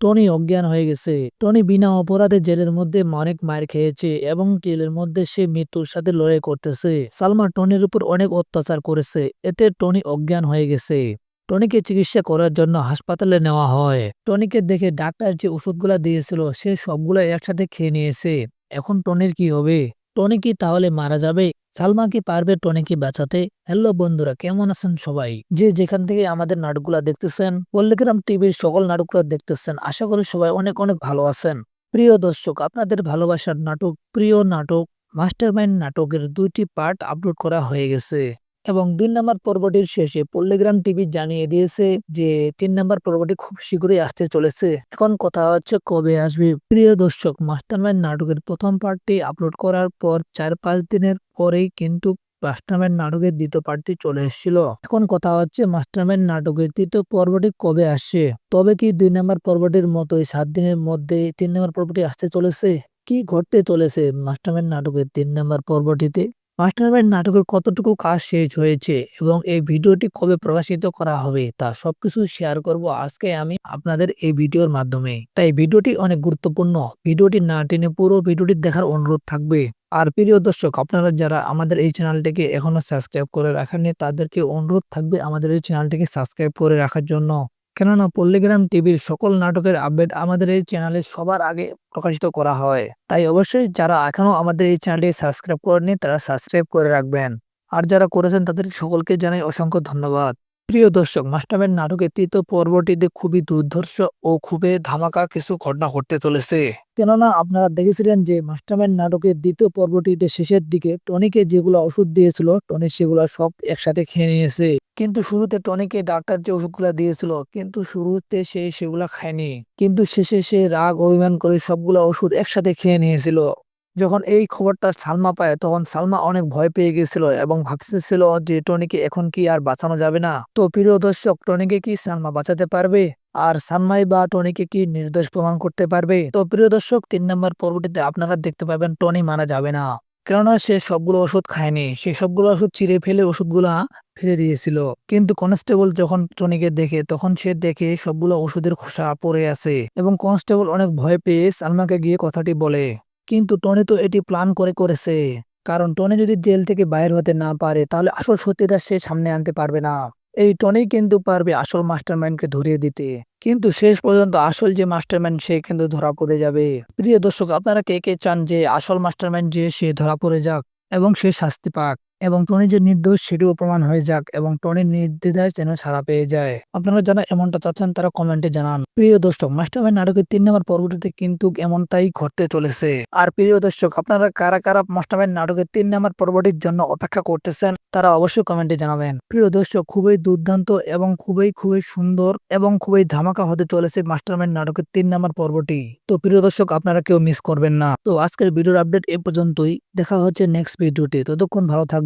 Tony অজ্ঞান হয়ে গেছে। টনি বিনা অপরাধে জেলের মধ্যে অনেক মায়ের খেয়েছে এবং জেলের মধ্যে সে মৃত্যুর সাথে লড়াই করতেছে। সালমা টনির উপর অনেক অত্যাচার করেছে, এতে টনি অজ্ঞান হয়ে গেছে। টনিকে চিকিৎসা করার জন্য হাসপাতালে নেওয়া হয়। টনিকে দেখে ডাক্তার যে ওষুধগুলা দিয়েছিল, সে সবগুলো একসাথে খেয়ে নিয়েছে। এখন টনির কি হবে? টনি কি তাহলে মারা যাবে? সালমা কি পারবে টনিকে বাঁচাতে। হ্যালো বন্ধুরা, কেমন আছেন সবাই? যে যেখান থেকে আমাদের নাটকগুলা দেখতেছেন, পল্লিগ্রাম টিভির সকল নাটকগুলো দেখতেছেন, আশা করি সবাই অনেক অনেক ভালো আছেন। প্রিয় দর্শক, আপনাদের ভালোবাসার নাটক, প্রিয় নাটক, মাস্টারমাইন্ড নাটকের দুইটি পার্ট আপলোড করা হয়ে গেছে। এবং দুই নম্বর পর্বটির শেষে পল্লিগ্রাম টিভি জানিয়ে দিয়েছে যে, তিন নম্বর পর্বটি খুব শীঘ্রই আসতে চলেছে। এখন কথা হচ্ছে কবে আসবে। প্রিয় দর্শক, মাস্টারমাইন্ড নাটকের প্রথম পার্টটি আপলোড করার পর চার পাঁচ দিনের পরেই কিন্তু মাস্টারম্যান নাটকের দ্বিতীয় পার্টটি চলে এসেছিল। এখন কথা হচ্ছে মাস্টারম্যান নাটকের তৃতীয় পর্বটি কবে আসছে? তবে কি দুই নম্বর পর্বটির মতোই সাত দিনের মধ্যে তিন নম্বর পর্বটি আসতে চলেছে? কি ঘটতে চলেছে মাস্টারম্যান নাটকের তিন নম্বর পর্বটিতে? মাস্টারমাইন্ড নাটকের কতটুকু কাজ শেষ হয়েছে এবং এই ভিডিওটি কবে প্রকাশিত করা হবে, তা সবকিছু শেয়ার করব আজকে আমি আপনাদের এই ভিডিওর মাধ্যমে। তাই ভিডিওটি অনেক গুরুত্বপূর্ণ। ভিডিওটি না টেনে পুরো ভিডিওটি দেখার অনুরোধ থাকবে। আর প্রিয় দর্শক, আপনারা যারা আমাদের এই চ্যানেলটিকে এখনও সাবস্ক্রাইব করে রাখেননি, তাদেরকে অনুরোধ থাকবে আমাদের এই চ্যানেলটিকে সাবস্ক্রাইব করে রাখার জন্য। কেননা পল্লিগ্রাম টিভির সকল নাটকের আপডেট আমাদের এই চ্যানেলে সবার আগে প্রকাশিত করা হয়। তাই অবশ্যই যারা এখনও আমাদের এই চ্যানেলটি সাবস্ক্রাইব করেনি তারা সাবস্ক্রাইব করে রাখবেন। আর যারা করেছেন তাদের সকলকে জানাই অসংখ্য ধন্যবাদ। প্রিয় দর্শক মাস্টারম্যান নাটকের তৃতীয় পর্বটিতে খুবই দুর্ধর্ষ ও খুবই ধামাকা কিছু ঘটনা ঘটতে চলেছে। কেননা আপনারা দেখেছিলেন যে মাস্টারম্যান নাটকের দ্বিতীয় পর্বটিতে শেষের দিকে টনিকে যেগুলো ওষুধ দিয়েছিল, টনি সেগুলো সব একসাথে খেয়ে নিয়েছে। কিন্তু শুরুতে টনিকে ডাক্তার যে ওষুধগুলো দিয়েছিল, কিন্তু শুরুতে সে সেগুলা খায়নি। কিন্তু শেষে সে রাগ, অভিমান করে সবগুলো ওষুধ একসাথে খেয়ে নিয়েছিল। যখন এই খবরটা সালমা পায়, তখন সালমা অনেক ভয় পেয়ে গেছিল এবং ভাবতেছিল যে টনিকে এখন কি আর বাঁচানো যাবে না। তো প্রিয় দর্শক, টনিকে কি সালমা বাঁচাতে পারবে? আর সালমাই বা টনিকে কি নির্দোষ প্রমাণ করতে পারবে? তো প্রিয় দর্শক, তিন নম্বর পর্বটিতে আপনারা দেখতে পাবেন, টনি মারা যাবে না। কেননা সে সবগুলো ওষুধ খায়নি। সে সবগুলো ওষুধ চিরে ফেলে ওষুধগুলা ফেলে দিয়েছিল। কিন্তু কনস্টেবল যখন টনিকে দেখে, তখন সে দেখে সবগুলো ওষুধের খোসা পড়ে আছে এবং কনস্টেবল অনেক ভয় পেয়ে সালমাকে গিয়ে কথাটি বলে, কিন্তু টনি তো এটি প্ল্যান করে করেছে। কারণ টনি যদি জেল থেকে বাইর হতে না পারে, তাহলে আসল সত্যিটা সে সামনে আনতে পারবে না। এই টনি কিন্তু পারবে আসল মাস্টারমাইন্ডকে ধরিয়ে দিতে। কিন্তু শেষ পর্যন্ত আসল যে মাস্টারম্যান সে কিন্তু ধরা পড়ে যাবে। প্রিয় দর্শক, আপনারা কে কে চান যে আসল মাস্টারম্যান যে সে ধরা পড়ে যাক এবং সে শাস্তি পাক? এবং টনি যে নির্দোষ সেটিও প্রমাণ হয়ে যাক এবং টনির নির্দ্বিধায় যেন ছাড়া পেয়ে যায়। আপনারা যারা এমনটা চাচ্ছেন, তারা কমেন্টে জানান। প্রিয় দর্শক মাস্টারমাইন্ড নাটকের তিন নম্বর পর্বটিতে কিন্তু এমনটাই ঘটতে চলেছে। আর প্রিয় দর্শক, আপনারা কারা কারা মাস্টারমাইন্ড নাটকের তিন নম্বর পর্বটির জন্য অপেক্ষা করতেছেন, তারা অবশ্যই কমেন্টে জানাবেন। প্রিয় দর্শক, খুবই দুর্দান্ত এবং খুবই খুবই সুন্দর এবং খুবই ধামাকা হতে চলেছে মাস্টারমাইন্ড নাটকের তিন নম্বর পর্বটি। তো প্রিয় দর্শক, আপনারা কেউ মিস করবেন না। তো আজকের ভিডিওর আপডেট এ পর্যন্তই। দেখা হচ্ছে নেক্সট ভিডিওতে। ততক্ষণ ভালো